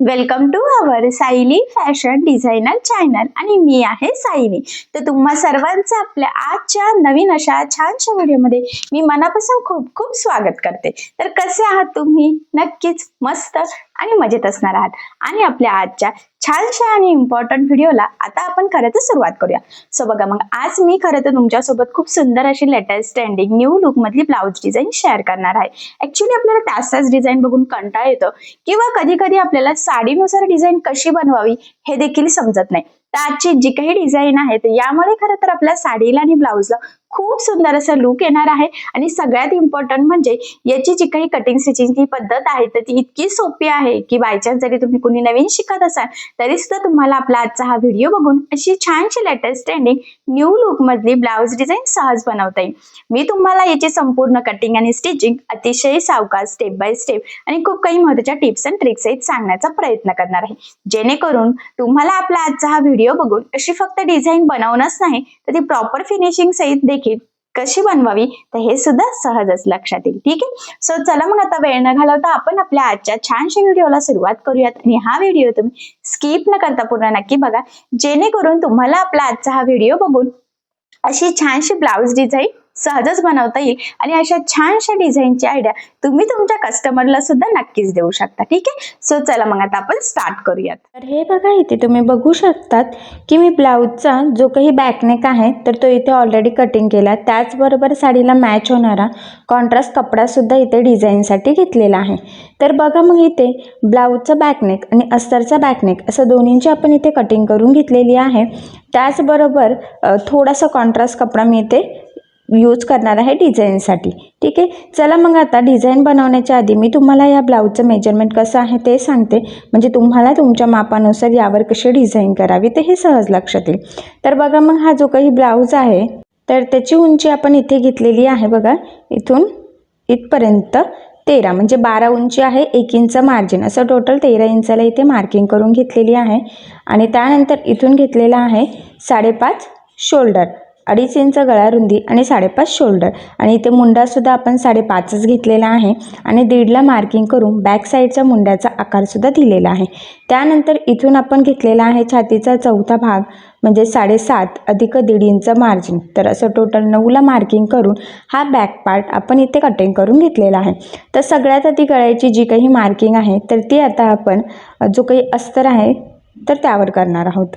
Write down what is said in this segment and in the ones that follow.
Welcome to our Sayali fashion designer channel आणि मी आहे सायली. तर तुम्हा सर्वांचं आपल्या आजच्या नवीन अशा छानशा व्हिडिओमध्ये मी मनापासून खूप खूप स्वागत करते. तर कसे आहात तुम्ही? नक्कीच मस्त. आणि मजेत असणार आहात. आणि आपल्या आजच्या छानशा आणि इम्पॉर्टंट व्हिडिओला आता आपण खरं तर सुरुवात करूया. सो बघा मग आज मी खरं तर तुमच्यासोबत खूप सुंदर अशी लेटेस्ट ट्रेंडिंग न्यू लुक मधली ब्लाऊज डिझाईन शेअर करणार आहे. ऍक्च्युली आपल्याला त्याच त्याच डिझाईन बघून कंटाळ येतो. किंवा कधी कधी आपल्याला साडीनुसार डिझाईन कशी बनवावी हे देखील समजत नाही. तर आजची जी काही डिझाईन आहे तर यामुळे खरं तर आपल्या साडीला आणि ब्लाऊजला खूप सुंदर असं लुक येणार आहे. आणि सगळ्यात इम्पॉर्टंट म्हणजे याची जी काही कटिंग स्टिचिंगची पद्धत आहे तर ती इतकी सोपी आहे की बायचान्स जरी तुम्ही कुणी नवीन शिकत असाल तरी सुद्धा तुम्हाला आपला आजचा हा व्हिडिओ बघून अशी छानशी लेटेस्ट ट्रेंडिंग न्यू लुक मधली ब्लाऊज डिझाईन सहज बनवता येईल. मी तुम्हाला याची संपूर्ण कटिंग आणि स्टिचिंग अतिशय सावकाश स्टेप बाय स्टेप आणि खूप काही महत्त्वाच्या टिप्स अँड ट्रिक्स आहेत सांगण्याचा प्रयत्न करणार आहे. जेणेकरून तुम्हाला आपला आजचा हा व्हिडिओ व्हिडिओ बघून अशी फक्त डिझाईन बनवणंच नाही तर ती प्रॉपर फिनिशिंग सहित देखील कशी बनवावी? तर हे सुद्धा सहजच लक्षात येईल. ठीक आहे? सो चला मग आता वेळ न घालवता आपण आपल्या आजच्या छानशा व्हिडिओला सुरुवात करूयात. आणि हा व्हिडिओ तुम्ही स्किप न करता पूर्ण नक्की बघा. जेणेकरून तुम्हाला आपला आजचा हा व्हिडिओ बघून अशी छानशी ब्लाऊज डिझाईन सहजच बनवता येईल. आणि अशा छानशा डिझाईनची आयडिया तुम्ही तुमच्या कस्टमरला सुद्धा नक्कीच देऊ शकता. ठीक आहे? सो चला मग आता आपण स्टार्ट करूयात. तर हे बघा इथे तुम्ही बघू शकतात की मी ब्लाऊजचा जो काही बॅकनेक आहे तर तो इथे ऑलरेडी कटिंग केला. त्याचबरोबर साडीला मॅच होणारा कॉन्ट्रास्ट कपडासुद्धा इथे डिझाईनसाठी घेतलेला आहे. तर बघा मग इथे ब्लाऊजचा बॅकनेक आणि अस्तरचा बॅकनेक असं दोन्हींची आपण इथे कटिंग करून घेतलेली आहे. त्याचबरोबर थोडासा कॉन्ट्रास्ट कपडा मी इथे यूज करणार आहे डिझाईनसाठी ठीक आहे? चला मग आता डिझाईन बनवण्याच्या आधी मी तुम्हाला या ब्लाऊजचं मेजरमेंट कसं आहे ते सांगते. म्हणजे तुम्हाला तुमच्या मापानुसार यावर कशी डिझाईन करावी ते हे सहज लक्षात येईल. तर बघा मग हा जो काही ब्लाऊज आहे तर त्याची उंची आपण इथे घेतलेली आहे बघा. इथून इथपर्यंत तेरा म्हणजे बारा उंची आहे एक इंच मार्जिन असं टोटल तेरा इंचाला इथे मार्किंग करून घेतलेली आहे. आणि त्यानंतर इथून घेतलेला आहे साडेपाच शोल्डर अडीच इंच गळा रुंदी आणि साडेपाच शोल्डर. आणि इथे मुंडासुद्धा आपण साडेपाचच घेतलेला आहे. आणि दीडला मार्किंग करून बॅक साईडच्या मुंड्याचा आकारसुद्धा दिलेला आहे. त्यानंतर इथून आपण घेतलेला आहे छातीचा चौथा भाग म्हणजे साडेसात अधिक दीड इंच मार्जिन तर असं टोटल नऊला मार्किंग करून हा बॅक पार्ट आपण इथे कटिंग करून घेतलेला आहे. तर सगळ्यात आधी गळ्याची जी काही मार्किंग आहे तर ती आता आपण जो काही अस्तर आहे तर त्यावर करणार आहोत.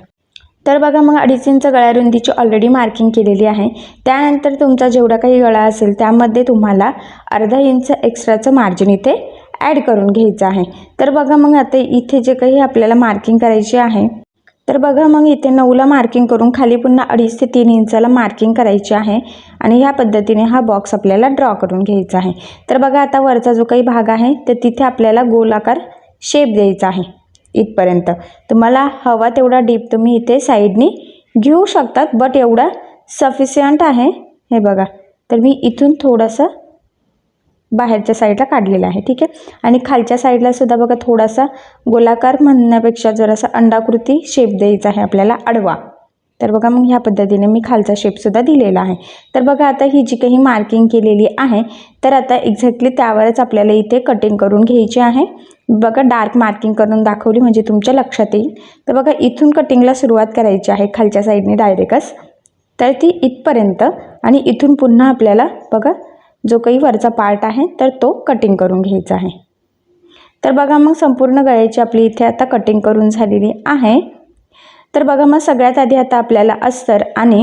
तर बघा मग अडीच इंच गळ्या रुंदीची ऑलरेडी मार्किंग केलेली आहे. त्यानंतर तुमचा जेवढा काही गळा असेल त्यामध्ये तुम्हाला अर्धा इंच एक्स्ट्राचं मार्जिन इथे ॲड करून घ्यायचं आहे. तर बघा मग आता इथे जे काही आपल्याला मार्किंग करायची आहे तर बघा मग इथे नऊला मार्किंग करून खाली पुन्हा अडीच ते तीन इंचाला मार्किंग करायची आहे आणि ह्या पद्धतीने हा बॉक्स आपल्याला ड्रॉ करून घ्यायचा आहे. तर बघा आता वरचा जो काही भाग आहे तर तिथे आपल्याला गोलाकार शेप द्यायचा आहे. इथपर्यंत. तुम्हाला हवा तेवढा डीप तुम्ही इथे साईडनी घेऊ शकतात बट एवढा सफिशियंट आहे. हे बघा. तर मी इथून थोडंसं बाहेरच्या साईडला काढलेला आहे ठीक आहे? आणि खालच्या साईडला सुद्धा बघा थोडासा गोलाकार म्हणण्यापेक्षा जरासा अंडाकृती शेप द्यायचा आहे आपल्याला आडवा. तर बघा मग ह्या पद्धतीने मी खालचा शेपसुद्धा दिलेला आहे. तर बघा आता ही जी काही मार्किंग केलेली आहे तर आता एक्झॅक्टली त्यावरच आपल्याला इथे कटिंग करून घ्यायची आहे. बघा डार्क मार्किंग करून दाखवली म्हणजे तुमच्या लक्षात येईल. तर बघा इथून कटिंगला सुरुवात करायची आहे खालच्या साईडने डायरेक्टच तर ती इथपर्यंत आणि इथून पुन्हा आपल्याला बघा जो काही वरचा पार्ट आहे तर तो कटिंग करून घ्यायचा आहे. तर बघा मग संपूर्ण गळ्याची आपली इथे आता कटिंग करून झालेली आहे. तर बघा मग सगळ्यात आधी आता आपल्याला अस्तर आणि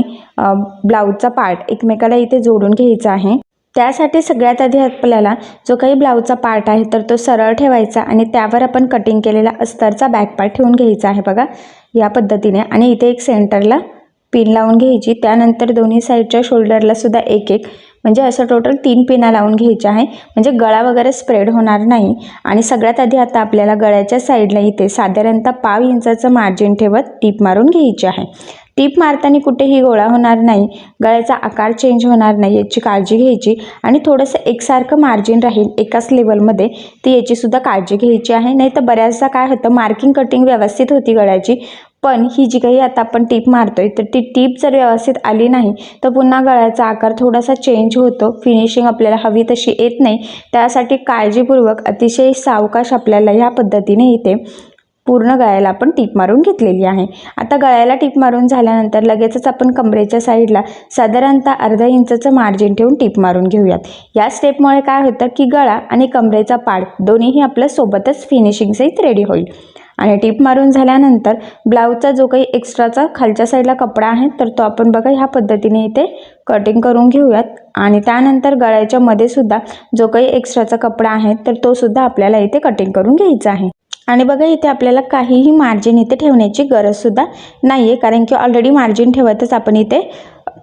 ब्लाऊजचा पार्ट एकमेकाला इथे जोडून घ्यायचा आहे. त्यासाठी सगळ्यात आधी आपल्याला जो काही ब्लाऊजचा पार्ट आहे तर तो सरळ ठेवायचा आणि त्यावर आपण कटिंग केलेला अस्तरचा बॅक पार्ट ठेवून घ्यायचा आहे बघा. या पद्धतीने आणि इथे एक सेंटरला पिन लावून घ्यायची. त्यानंतर दोन्ही साईडच्या शोल्डरला सुद्धा एक एक म्हणजे असं टोटल तीन पिना लावून घ्यायच्या आहे. म्हणजे गळा वगैरे स्प्रेड होणार नाही. आणि सगळ्यात आधी आता आपल्याला गळ्याच्या साईडला इथे साधारणतः पाव इंचाचं मार्जिन ठेवत टीप मारून घ्यायची आहे. टीप मारताना कुठेही गोळा होणार नाही. गळ्याचा आकार चेंज होणार नाही याची काळजी घ्यायची. आणि थोडंसं एकसारखं मार्जिन राहील एकाच लेवलमध्ये ती याचीसुद्धा काळजी घ्यायची आहे. नाही तर बऱ्याचदा काय होतं मार्किंग कटिंग व्यवस्थित होती गळ्याची. पण ही जी काही आता आपण टीप मारतोय तर ती टीप जर व्यवस्थित आली नाही तर पुन्हा गळ्याचा आकार थोडासा चेंज होतो. फिनिशिंग आपल्याला हवी तशी येत नाही. त्यासाठी काळजीपूर्वक अतिशय सावकाश आपल्याला ह्या पद्धतीने इथे पूर्ण गळ्याला आपण टीप मारून घेतलेली आहे. आता गळ्याला टीप मारून झाल्यानंतर लगेचच आपण कमरेच्या साईडला साधारणतः अर्धा इंचचं मार्जिन ठेवून टीप मारून घेऊयात. या स्टेपमुळे काय होतं की गळा आणि कमरेचा पाड दोन्हीही आपल्या सोबतच फिनिशिंग सहित रेडी होईल. आणि टीप मारून झाल्यानंतर ब्लाऊजचा जो काही एक्स्ट्राचा खालच्या साईडला कपडा आहे तर तो आपण बघा ह्या पद्धतीने इथे कटिंग करून घेऊयात. आणि त्यानंतर गळ्याच्या मध्ये सुद्धा जो काही एक्स्ट्राचा कपडा आहे तर तो सुद्धा आपल्याला इथे कटिंग करून घ्यायचा आहे. आणि बघा इथे आपल्याला काहीही मार्जिन इथे ठेवण्याची गरजसुद्धा नाही आहे कारण की ऑलरेडी मार्जिन ठेवतच आपण इथे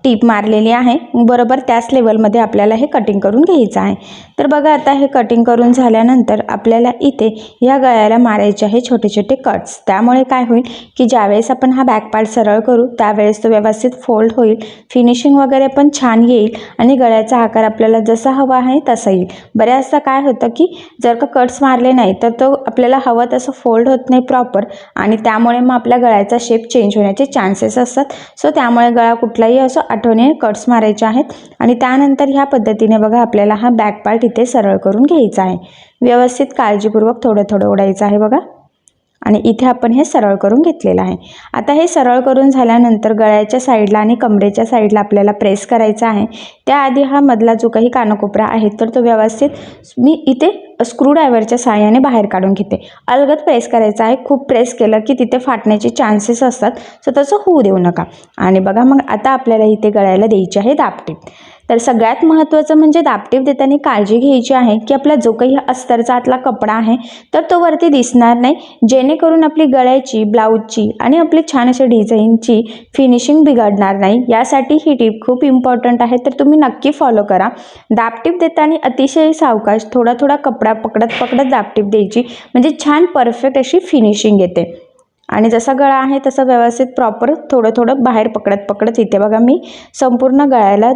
टीप मारलेली आहे. बरोबर त्याच लेवलमध्ये आपल्याला हे कटिंग करून घ्यायचं आहे. तर बघा आता हे कटिंग करून झाल्यानंतर आपल्याला इथे या गळ्याला मारायचे आहे छोटे छोटे कट्स त्यामुळे काय होईल की ज्यावेळेस आपण हा बॅक पार्ट सरळ करू त्यावेळेस तो व्यवस्थित फोल्ड होईल फिनिशिंग वगैरे पण छान येईल आणि गळ्याचा आकार आपल्याला जसा हवा आहे तसा येईल. बऱ्याचदा काय होतं की जर का कट्स मारले नाही तर तो आपल्याला हवं तसं फोल्ड होत नाही प्रॉपर आणि त्यामुळे मग आपल्या गळ्याचा शेप चेंज होण्याचे चान्सेस असतात. सो त्यामुळे गळा कुठलाही असो आठवणीने कट्स मारायचे आहेत आणि त्यानंतर ह्या पद्धतीने बघा आपल्याला हा बॅक पार्ट इथे सरळ करून घ्यायचा आहे. व्यवस्थित काळजीपूर्वक थोडं थोडं ओढायचं आहे बघा. आणि इथे आपण हे सरळ करून घेतलेलं आहे. आता हे सरळ करून झाल्यानंतर गळ्याच्या साईडला आणि कमरेच्या साईडला आपल्याला प्रेस करायचा आहे. त्याआधी हा मधला जो काही कानकोपरा आहे तर तो व्यवस्थित मी इथे स्क्रूड्रायव्हरच्या सहाय्याने बाहेर काढून घेते. अलगद प्रेस करायचा आहे. खूप प्रेस केलं की तिथे फाटण्याचे चान्सेस असतात. सो तसं होऊ देऊ नका. आणि बघा मग आता आपल्याला इथे गळ्याला द्यायची आहे दापटीप तर सगळ्यात महत्त्वाचं म्हणजे दापटीप देताना काळजी घ्यायची आहे की आपला जो काही अस्तरचा आतला कपडा आहे तर तो वरती दिसणार नाही. जेणेकरून आपली गळ्याची ब्लाऊजची आणि आपली छान अशी डिझाईनची फिनिशिंग बिघडणार नाही. यासाठी ही टीप खूप इम्पॉर्टंट आहे. तर तुम्ही नक्की फॉलो करा. दापटीप देताना अतिशय सावकाश थोडा थोडा कपडा पकडत पकडत दापटीप द्यायची. म्हणजे छान परफेक्ट अशी फिनिशिंग येते. आणि जसा गळा आहे तसं व्यवस्थित प्रॉपर थोडं थोडं बाहेर पकडत पकडत इथे बघा मी संपूर्ण गळ्याला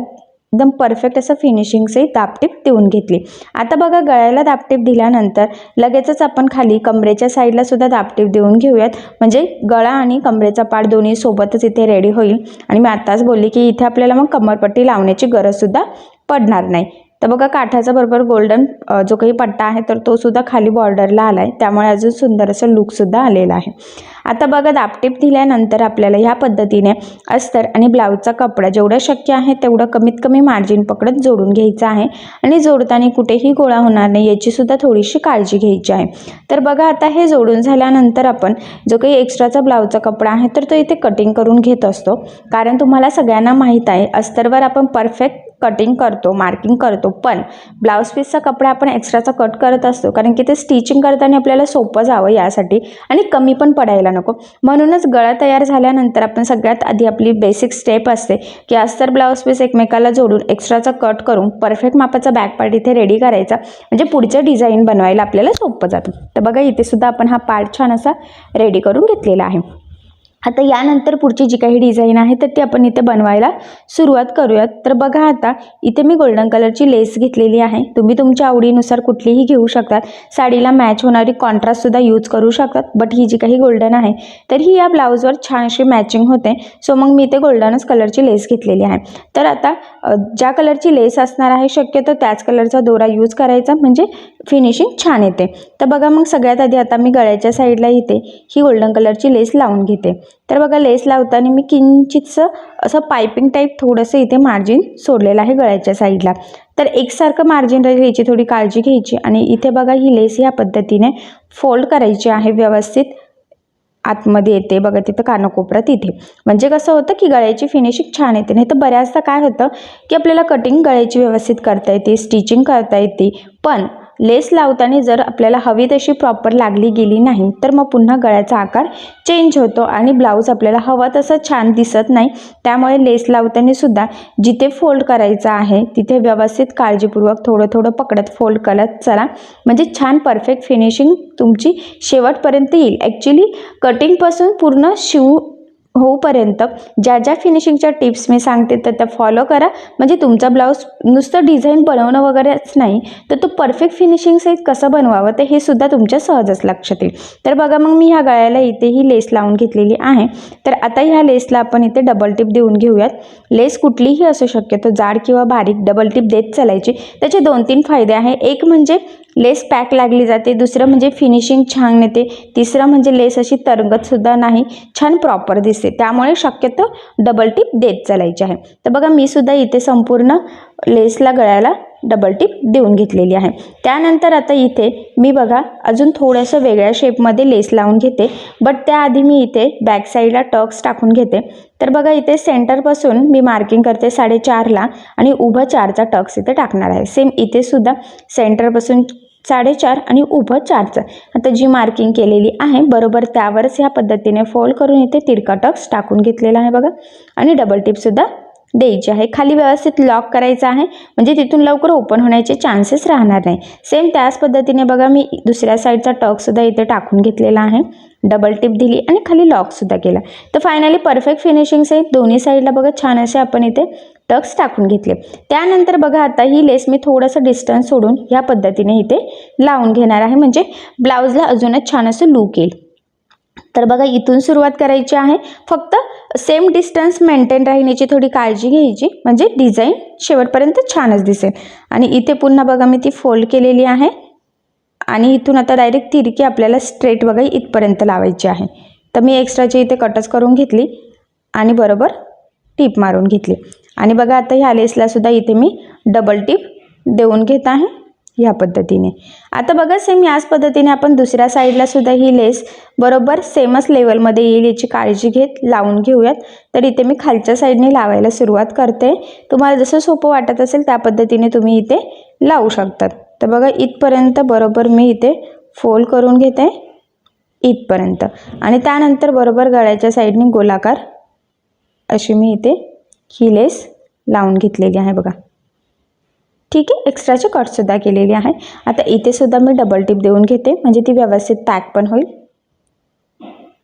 एकदम परफेक्ट असं फिनिशिंगसही दापटीप देऊन घेतली. आता बघा गळ्याला दापटीप दिल्यानंतर लगेचच आपण खाली कमरेच्या साईडला सुद्धा दापटीप देऊन घेऊयात. म्हणजे गळा आणि कमरेचा पाठ दोन्ही सोबतच इथे रेडी होईल. आणि मी आत्ताच बोलली की इथे आपल्याला मग कमरपट्टी लावण्याची गरजसुद्धा पडणार नाही. तर बघा काठाचा बरोबर गोल्डन जो काही पट्टा आहे तर तो सुद्धा खाली बॉर्डरला आला आहे त्यामुळे अजून सुंदर असं लुकसुद्धा आलेला आहे. आता बघा दापटीप दिल्यानंतर आपल्याला ह्या पद्धतीने अस्तर आणि ब्लाऊजचा कपडा जेवढं शक्य आहे तेवढं कमीत कमी मार्जिन पकडत जोडून घ्यायचं आहे. आणि जोडताना कुठेही गोळा होणार नाही याचीसुद्धा थोडीशी काळजी घ्यायची आहे. तर बघा आता हे जोडून झाल्यानंतर आपण जो काही एक्स्ट्राचा ब्लाऊजचा कपडा आहे तर तो इथे कटिंग करून घेत असतो. कारण तुम्हाला सगळ्यांना माहीत आहे अस्तरवर आपण परफेक्ट कटिंग करतो मार्किंग करतो. पण ब्लाऊज पीसचा कपडा आपण एक्स्ट्राचा कट करत असतो कारण की ते स्टिचिंग करताना आपल्याला सोपं जावं यासाठी आणि कमी पण पडायला नको. म्हणूनच गळा तयार झाल्यानंतर आपण सगळ्यात आधी आपली बेसिक स्टेप असते की अस्तर ब्लाऊज पीस एकमेकाला जोडून एक्स्ट्राचा कट करून परफेक्ट मापाचा बॅक पार्ट इथे रेडी करायचा. म्हणजे पुढचं डिझाईन बनवायला आपल्याला सोपं जातं. तर बघा इथे सुद्धा आपण हा पार्ट छान असा रेडी करून घेतलेला आहे. आता यानंतर पुढची जी काही डिझाईन आहे तर ती आपण इथे बनवायला सुरुवात करूयात. तर बघा आता इथे मी गोल्डन कलरची लेस घेतलेली आहे. तुम्ही तुमच्या आवडीनुसार कुठलीही घेऊ शकतात. साडीला मॅच होणारी कॉन्ट्रास्टसुद्धा यूज करू शकतात. बट ही जी काही गोल्डन आहे तर ही या ब्लाऊजवर छान अशी मॅचिंग होते. सो मग मी इथे गोल्डनच कलरची लेस घेतलेली आहे. तर आता ज्या कलरची लेस असणार आहे शक्यतो त्याच कलरचा दोरा यूज करायचा. म्हणजे फिनिशिंग छान येते. तर बघा मग सगळ्यात आधी आता मी गळ्याच्या साईडला इथे ही गोल्डन कलरची लेस लावून घेते. तर बघा लेस लावताना मी किंचितसं असं पायपिंग टाईप थोडंसं इथे मार्जिन सोडलेलं आहे गळ्याच्या साईडला तर एकसारखं मार्जिन राहील याची थोडी काळजी घ्यायची. आणि इथे बघा ही लेस ह्या पद्धतीने फोल्ड करायची आहे व्यवस्थित. आतमध्ये येते बघा तिथं कानाकोपऱ्यात इथे म्हणजे कसं होतं की गळ्याची फिनिशिंग छान येते. नाही तर बऱ्याचदा काय होतं की आपल्याला कटिंग गळ्याची व्यवस्थित करता येते स्टिचिंग करता येते. पण लेस लावताना जर आपल्याला हवी तशी प्रॉपर लागली गेली नाही तर मग पुन्हा गळ्याचा आकार चेंज होतो आणि ब्लाऊज आपल्याला हवा तसा छान दिसत नाही. त्यामुळे लेस लावताना सुद्धा जिथे फोल्ड करायचं आहे तिथे व्यवस्थित काळजीपूर्वक थोडं थोडं पकडत फोल्ड करत चला. म्हणजे छान परफेक्ट फिनिशिंग तुमची शेवटपर्यंत येईल. ॲक्च्युली कटिंगपासून पूर्ण शिवू होऊपर्यंत ज्या ज्या फिनिशिंगच्या टिप्स मी सांगते तर त्या फॉलो करा. म्हणजे तुमचा ब्लाऊज नुसतं डिझाईन बनवणं वगैरेच नाही तर तो परफेक्ट फिनिशिंग सहित कसं बनवावं तर हे सुद्धा तुमच्या सहजच लक्षात येईल. तर बघा मग मी ह्या गळ्याला इथे ही लेस लावून घेतलेली आहे. तर आता ह्या लेसला आपण इथे डबल टिप देऊन घेऊयात. लेस कुठलीही असू शक्यतो जाड किंवा बारीक डबल टिप देत चालायची. त्याचे दोन तीन फायदे आहे. एक म्हणजे लेस पॅक लागली जाते दुसरं म्हणजे फिनिशिंग छान येते तिसरं म्हणजे लेस अशी तरंगतसुद्धा नाही छान प्रॉपर दिसते त्यामुळे शक्यतो डबल टिप देत चालायची आहे. तर बघा मी सुद्धा इथे संपूर्ण लेसला गळ्याला डबल टिप देऊन घेतलेली आहे. त्यानंतर आता इथे मी बघा अजून थोडंसं वेगळ्या शेपमध्ये लेस लावून घेते. बट त्याआधी मी इथे बॅक साईडला टक्स टाकून घेते. तर बघा इथे सेंटरपासून मी मार्किंग करते साडेचारला आणि उभं चारचा टक्स इथे टाकणार आहे. सेम इथे सुद्धा सेंटरपासून साडेचार आणि उभं चारचं आता जी मार्किंग केलेली आहे बरोबर त्यावरच ह्या पद्धतीने फोल्ड करून इथे तिरकाटक्स टाकून घेतलेला आहे बघा. आणि डबल टिपसुद्धा द्यायची आहे. खाली व्यवस्थित लॉक करायचं आहे. म्हणजे तिथून लवकर ओपन होण्याचे चान्सेस राहणार नाही. सेम त्याच पद्धतीने बघा मी दुसऱ्या साईडचा टक्सुद्धा इथे टाकून घेतलेला आहे. डबल टिप दिली आणि खाली लॉकसुद्धा केला. तर फायनली परफेक्ट फिनिशिंग सहित दोन्ही साईडला बघा छान असे आपण इथे टक्स टाकून घेतले. त्यानंतर बघा आता ही लेस मी थोडंसं डिस्टन्स सोडून ह्या पद्धतीने इथे लावून घेणार आहे. म्हणजे ब्लाऊजला अजूनच छान असं लूक येईल. तर बघा इथून सुरुवात करायची आहे. फक्त सेम डिस्टन्स मेंटेन राहण्याची थोडी काळजी घ्यायची. म्हणजे डिझाईन शेवटपर्यंत छानच दिसेल. आणि इथे पुन्हा बघा मी ती फोल्ड केलेली आहे. आणि इथून आता डायरेक्ट तिरकी आपल्याला स्ट्रेट बघा इथपर्यंत लावायची आहे. तर मी एक्स्ट्राची इथे कटच करून घेतली आणि बरोबर टीप मारून घेतली. आणि बघा आता ह्या लेसला सुद्धा इथे मी डबल टीप देऊन घेत आहे ह्या पद्धतीने. आता बघा सेम याच पद्धतीने आपण दुसऱ्या साईडलासुद्धा ही लेस बरोबर सेमच लेवलमध्ये येईल याची काळजी घेत लावून घेऊयात. तर इथे मी खालच्या साईडने लावायला सुरुवात करते. तुम्हाला जसं सोपं वाटत असेल त्या पद्धतीने तुम्ही इथे लावू शकतात. तर बघा इथपर्यंत बरोबर मी इथे फोल्ड करून घेते. इथपर्यंत. आणि त्यानंतर बरोबर गळ्याच्या साईडने गोलाकार अशी मी इथे ही लेस लावून घेतलेली आहे बघा. ठीक आहे एक्स्ट्राचे कटसुद्धा केलेली आहे. आता इथे सुद्धा मी डबल टिप देऊन घेते म्हणजे ती व्यवस्थित पॅक पण होईल.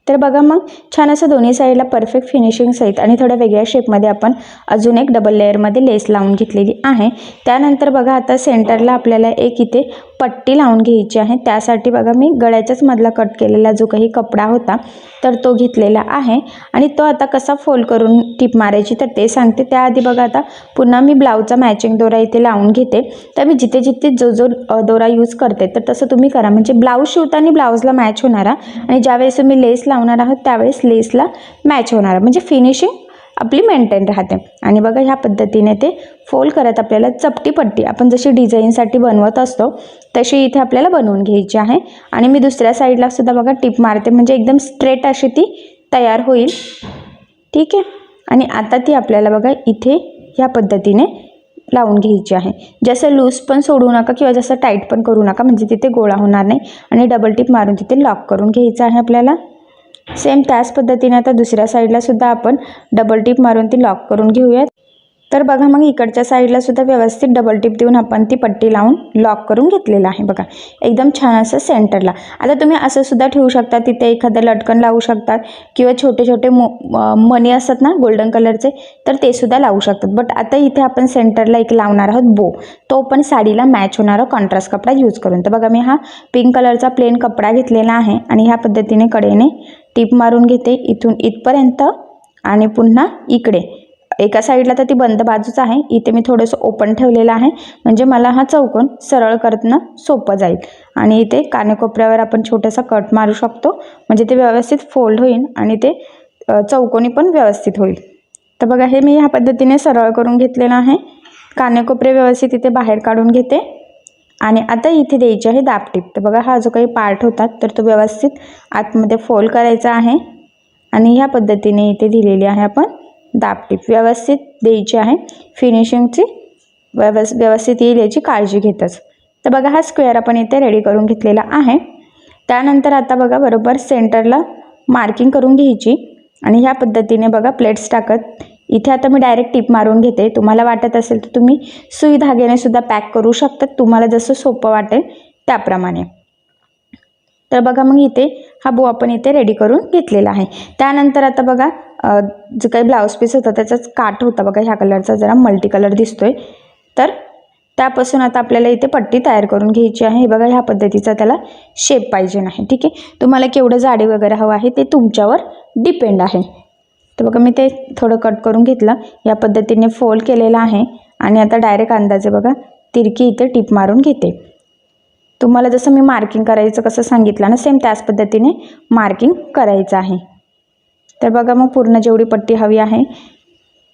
तर बघा मग छान असं दोन्ही साईडला परफेक्ट फिनिशिंग सहित आणि थोड्या वेगळ्या शेपमध्ये आपण अजून एक डबल लेअरमध्ये लेस लावून घेतलेली आहे. त्यानंतर बघा आता सेंटरला आपल्याला एक इथे पट्टी लावून घ्यायची आहे. त्यासाठी बघा मी गळ्याच्याच मधला कट केलेला जो काही कपडा होता तर तो घेतलेला आहे. आणि तो आता कसा फोल्ड करून टिप मारायची तर ते सांगते. त्याआधी बघा आता पुन्हा मी ब्लाऊजचा मॅचिंग दोरा इथे लावून घेते. तर मी जिथे जिथे जो जो दोरा यूज करते तर तसं तुम्ही करा. म्हणजे ब्लाऊज शिवताना ब्लाऊजला मॅच होणारा आणि ज्यावेळेस तुम्ही लेस लावणार आहात त्यावेळेस लेसला मॅच होणारा म्हणजे फिनिशिंग आपली मेंटेन राहते. आणि बघा ह्या पद्धतीने ते फोल्ड करत आपल्याला चपटी पट्टी आपण जशी डिझाईनसाठी बनवत असतो तशी इथे आपल्याला बनवून घ्यायची आहे. आणि मी दुसऱ्या साईडला सुद्धा बघा टिप मारते. म्हणजे एकदम स्ट्रेट अशी ती तयार होईल. ठीक आहे? आणि आता ती आपल्याला बघा इथे ह्या पद्धतीने लावून घ्यायची आहे. जसं लूज पण सोडू नका किंवा जसं टाईट पण करू नका म्हणजे तिथे गोळा होणार नाही. आणि डबल टिप मारून तिथे लॉक करून घ्यायचं आहे आपल्याला. सेम त्याच पद्धतीने आता दुसऱ्या साईडला सुद्धा आपण डबल टिप मारून ती लॉक करून घेऊयात. तर बघा मग इकडच्या साईडला सुद्धा व्यवस्थित डबल टिप देऊन आपण ती पट्टी लावून लॉक करून घेतलेलं आहे. बघा एकदम छान असं सेंटरला आता तुम्ही असं सुद्धा ठेवू शकता तिथे एखादं लटकन लावू शकतात किंवा छोटे छोटे मो मणी असतात ना गोल्डन कलरचे तर ते सुद्धा लावू शकतात. बट आता इथे आपण सेंटरला एक लावणार आहोत बो तो पण साडीला मॅच होणारा कॉन्ट्रास्ट कपडा यूज करून. तर बघा मी हा पिंक कलरचा प्लेन कपडा घेतलेला आहे आणि ह्या पद्धतीने कडेने टीप मारून घेते इथून इथपर्यंत आणि पुन्हा इकडे. एका साईडला तर ती बंद बाजूच आहे. इथे मी थोडंसं ओपन ठेवलेलं आहे. म्हणजे मला हा चौकोन सरळ करणं सोपं जाईल. आणि इथे कानेकोपऱ्यावर आपण छोटासा कट मारू शकतो. म्हणजे ते व्यवस्थित फोल्ड होईल आणि ते चौकोनी पण व्यवस्थित होईल. तर बघा हे मी ह्या पद्धतीने सरळ करून घेतलेलं आहे. कानेकोपरे व्यवस्थित इथे बाहेर काढून घेते. आणि आता इथे द्यायची आहे दाबटीप तर बघा हा जो काही पार्ट होता तर तो व्यवस्थित आतमध्ये फोल्ड करायचा आहे. आणि ह्या पद्धतीने इथे दिलेली आहे आपण दाबटीप व्यवस्थित द्यायची आहे. फिनिशिंगची व्यवस् व्यवस्थित येईल याची काळजी घेतच. तर बघा हा स्क्वेअर आपण इथे रेडी करून घेतलेला आहे. त्यानंतर आता बघा बरोबर सेंटरला मार्किंग करून घ्यायची. आणि ह्या पद्धतीने बघा प्लेट्स टाकत. इथे आता मी डायरेक्ट टीप मारून घेते. तुम्हाला वाटत असेल तर तुम्ही सुई धाग्याने सुद्धा पॅक करू शकतात तुम्हाला जसं सोपं वाटेल त्याप्रमाणे. तर बघा मग इथे हा बो आपण इथे रेडी करून घेतलेला आहे. त्यानंतर आता बघा जो काही ब्लाऊज पीस होता त्याचाच काठ होता बघा ह्या कलरचा जरा मल्टी कलर दिसतोय. तर त्यापासून आता आपल्याला इथे पट्टी तयार करून घ्यायची आहे. हे बघा ह्या पद्धतीचा त्याला शेप पाहिजे नाही ठीक आहे? तुम्हाला केवढं जाडी वगैरे हवं आहे ते तुमच्यावर डिपेंड आहे. तर बघा मी ते थोडं कट करून घेतलं. या पद्धतीने फोल्ड केलेलं आहे आणि आता डायरेक्ट अंदाजे बघा तिरकी इथे टिप मारून घेते. तुम्हाला जसं मी मार्किंग करायचं कसं सांगितलं ना सेम त्याच पद्धतीने मार्किंग करायचं आहे. तर बघा मग पूर्ण जेवढी पट्टी हवी आहे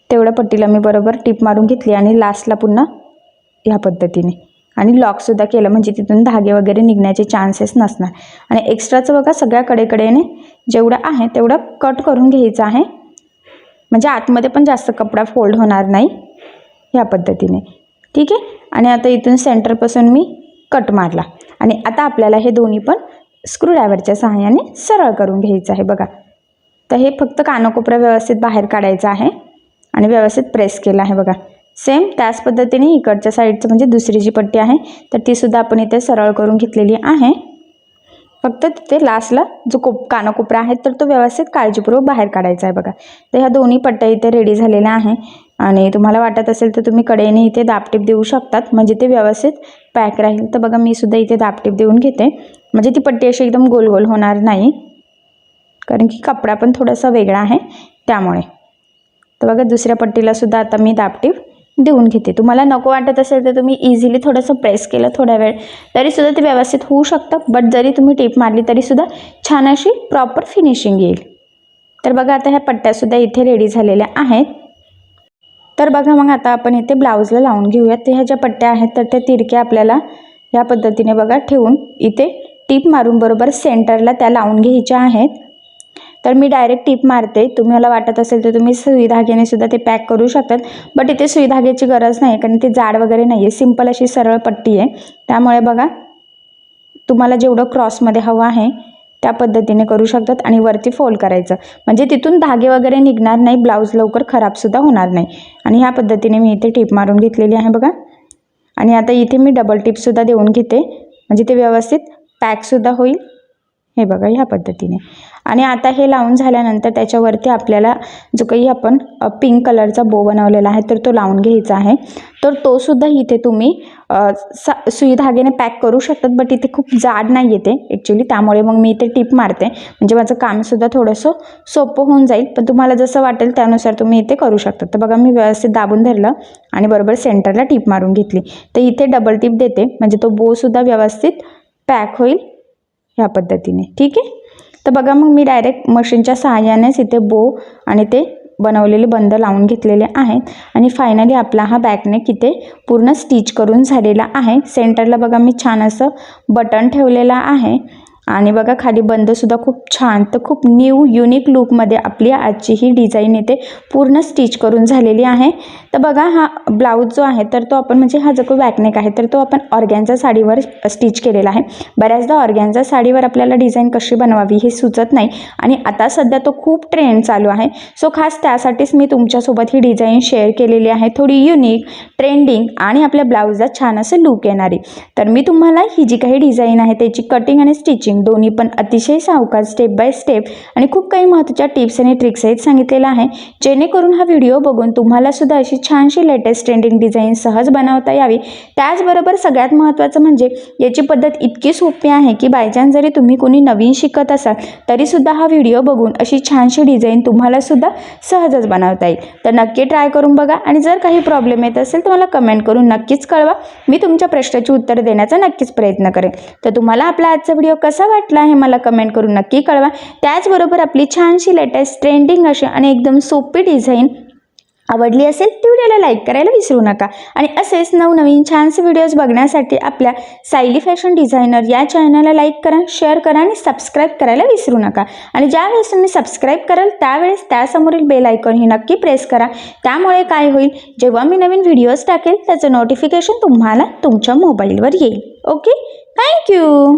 तेवढ्या पट्टीला मी बरोबर टिप मारून घेतली आणि लास्टला पुन्हा ह्या पद्धतीने. आणि लॉकसुद्धा केलं म्हणजे तिथून धागे वगैरे निघण्याचे चान्सेस नसणार. आणि एक्स्ट्राचं बघा सगळ्या कडेकडेने जेवढं आहे तेवढं कट करून घ्यायचं आहे. म्हणजे आतमध्ये पण जास्त कपडा फोल्ड होणार नाही ह्या पद्धतीने. ठीक आहे? आणि आता इथून सेंटरपासून मी कट मारला. आणि आता आपल्याला हे दोन्ही पण स्क्रूड्रायव्हरच्या सहाय्याने सरळ करून घ्यायचं आहे बघा. तर हे फक्त कानाकोपरा व्यवस्थित बाहेर काढायचं आहे आणि व्यवस्थित प्रेस केलं आहे बघा. सेम त्याच पद्धतीने इकडच्या साईडचं म्हणजे दुसरी जी पट्टी आहे तर तीसुद्धा आपण इथे सरळ करून घेतलेली आहे. फक्त तिथे लास्टला जो कोप कानाकोपरा आहे तर तो व्यवस्थित काळजीपूर्वक बाहेर काढायचा आहे बघा. तर ह्या दोन्ही पट्ट्या इथे रेडी झालेल्या आहे. आणि तुम्हाला वाटत असेल तर तुम्ही कडेने इथे दापटीप देऊ शकतात म्हणजे ते व्यवस्थित पॅक राहील. तर बघा मी सुद्धा इथे दापटीप देऊन घेते. म्हणजे ती पट्टी अशी एकदम गोल गोल होणार नाही कारण की कपडा पण थोडासा वेगळा आहे त्यामुळे. तर बघा दुसऱ्या पट्टीला सुद्धा आता मी दापटीप देऊन घेते. तुम्हाला नको वाटत असेल तर तुम्ही इझिली थोडंसं प्रेस केलं थोड्या वेळ तरीसुद्धा ते व्यवस्थित होऊ शकतं. बट जरी तुम्ही टीप मारली तरीसुद्धा छान अशी प्रॉपर फिनिशिंग येईल. तर बघा आता ह्या पट्ट्यासुद्धा इथे रेडी झालेल्या आहेत. तर बघा मग आता आपण इथे ब्लाऊजला लावून घेऊयात. ते ह्या ज्या पट्ट्या आहेत तर त्या तिरक्या आपल्याला ह्या पद्धतीने बघा ठेवून इथे टीप मारून बरोबर सेंटरला त्या लावून घ्यायच्या आहेत. तर मी डायरेक्ट टीप मारते. तुम्हाला वाटत असेल तर तुम्ही सुई धाग्याने सुद्धा ते पॅक करू शकतात. बट इथे सुई धाग्याची गरज नाही कारण ती जाड वगैरे नाही आहे सिंपल अशी सरळ पट्टी आहे. त्यामुळे बघा तुम्हाला जेवढं क्रॉसमध्ये हवं आहे त्या पद्धतीने करू शकतात आणि वरती फोल्ड करायचं. म्हणजे तिथून धागे वगैरे निघणार नाही ब्लाऊज लवकर खराबसुद्धा होणार नाही. आणि ह्या पद्धतीने मी इथे टीप मारून घेतलेली आहे बघा. आणि आता इथे मी डबल टिपसुद्धा देऊन घेते. म्हणजे ते व्यवस्थित पॅकसुद्धा होईल. हे बघा ह्या पद्धतीने. आणि आता हे लावून झाल्यानंतर त्याच्यावरती आपल्याला जो काही आपण पिंक कलरचा बो बनवलेला आहे तर तो लावून घ्यायचा आहे. तर तो सुद्धा इथे तुम्ही सा सुई धाग्याने पॅक करू शकतात बट इथे खूप जाड नाही येते ॲक्च्युली त्यामुळे मग मी इथे टिप मारते. म्हणजे माझं कामसुद्धा थोडंसं सोपं होऊन जाईल पण तुम्हाला जसं वाटेल त्यानुसार तुम्ही इथे करू शकता. तर बघा मी व्यवस्थित दाबून धरलं आणि बरोबर सेंटरला टिप मारून घेतली. तर इथे डबल टिप देते. म्हणजे तो बोसुद्धा व्यवस्थित पॅक होईल ह्या पद्धतीने. ठीक आहे? तर बघा मग मी डायरेक्ट मशीनच्या सहाय्यानेच इथे बो आणि ते बनवलेले बंद लावून घेतलेले आहेत. आणि फायनली आपला हा बॅकनेक इथे पूर्ण स्टिच करून झालेला आहे. सेंटरला बघा मी छान असं बटन ठेवलेलं आहे. आणि बघा खाली बंदसुद्धा खूप छान तर खूप न्यू युनिक लुकमध्ये आपली आजची ही डिझाईन येते पूर्ण स्टिच करून झालेली आहे. तर बघा हा ब्लाऊज जो आहे तर तो आपण म्हणजे हा जो वॅकनेक आहे तर तो आपण ऑर्गॅनचा साडीवर स्टिच केलेला आहे. बऱ्याचदा ऑर्गॅनचा साडीवर आपल्याला डिझाईन कशी बनवावी हे सुचत नाही आणि आता सध्या तो खूप ट्रेंड चालू आहे. सो खास त्यासाठीच मी तुमच्यासोबत ही डिझाईन शेअर केलेली आहे. थोडी युनिक ट्रेंडिंग आणि आपल्या ब्लाऊजला छान असं लुक येणारी. तर मी तुम्हाला ही जी काही डिझाईन आहे त्याची कटिंग आणि स्टिचिंग दोन्ही पण अतिशय सावकाश स्टेप बाय स्टेप आणि खूप काही महत्त्वाच्या टिप्स आणि ट्रिक्स आहेत सांगितलेलं आहे. जेणेकरून हा व्हिडिओ बघून तुम्हाला सुद्धा अशी छानशी लेटेस्ट ट्रेंडिंग डिझाईन सहज बनवता यावी. त्याचबरोबर सगळ्यात महत्त्वाचं म्हणजे याची पद्धत इतकी सोपी आहे की बायचान्स जरी तुम्ही कोणी नवीन शिकत असाल तरीसुद्धा हा व्हिडिओ बघून अशी छानशी डिझाईन तुम्हालासुद्धा सहजच बनवता येईल. तर नक्की ट्राय करून बघा आणि जर काही प्रॉब्लेम येत असेल तर मला कमेंट करून नक्कीच कळवा. मी तुमच्या प्रश्नाची उत्तर देण्याचा नक्कीच प्रयत्न करेन. तर तुम्हाला आपला आजचा व्हिडिओ कसा कसा वाटला हे मला कमेंट करून नक्की कळवा. त्याचबरोबर आपली छानशी लेटेस्ट ट्रेंडिंग अशी आणि एकदम सोपी डिझाईन आवडली असेल ती व्हिडिओला लाईक करायला विसरू नका. आणि असेच नवनवीन छानसे व्हिडिओज बघण्यासाठी आपल्या सायली फॅशन डिझायनर या चॅनलला लाईक करा शेअर करा आणि सबस्क्राईब करायला विसरू नका. आणि ज्यावेळेस तुम्ही सबस्क्राईब कराल त्यावेळेस त्यासमोरील बेल आयकॉन ही नक्की प्रेस करा. त्यामुळे काय होईल? जेव्हा मी नवीन व्हिडिओज टाकेल त्याचं नोटिफिकेशन तुम्हाला तुमच्या मोबाईलवर येईल. Okay thank you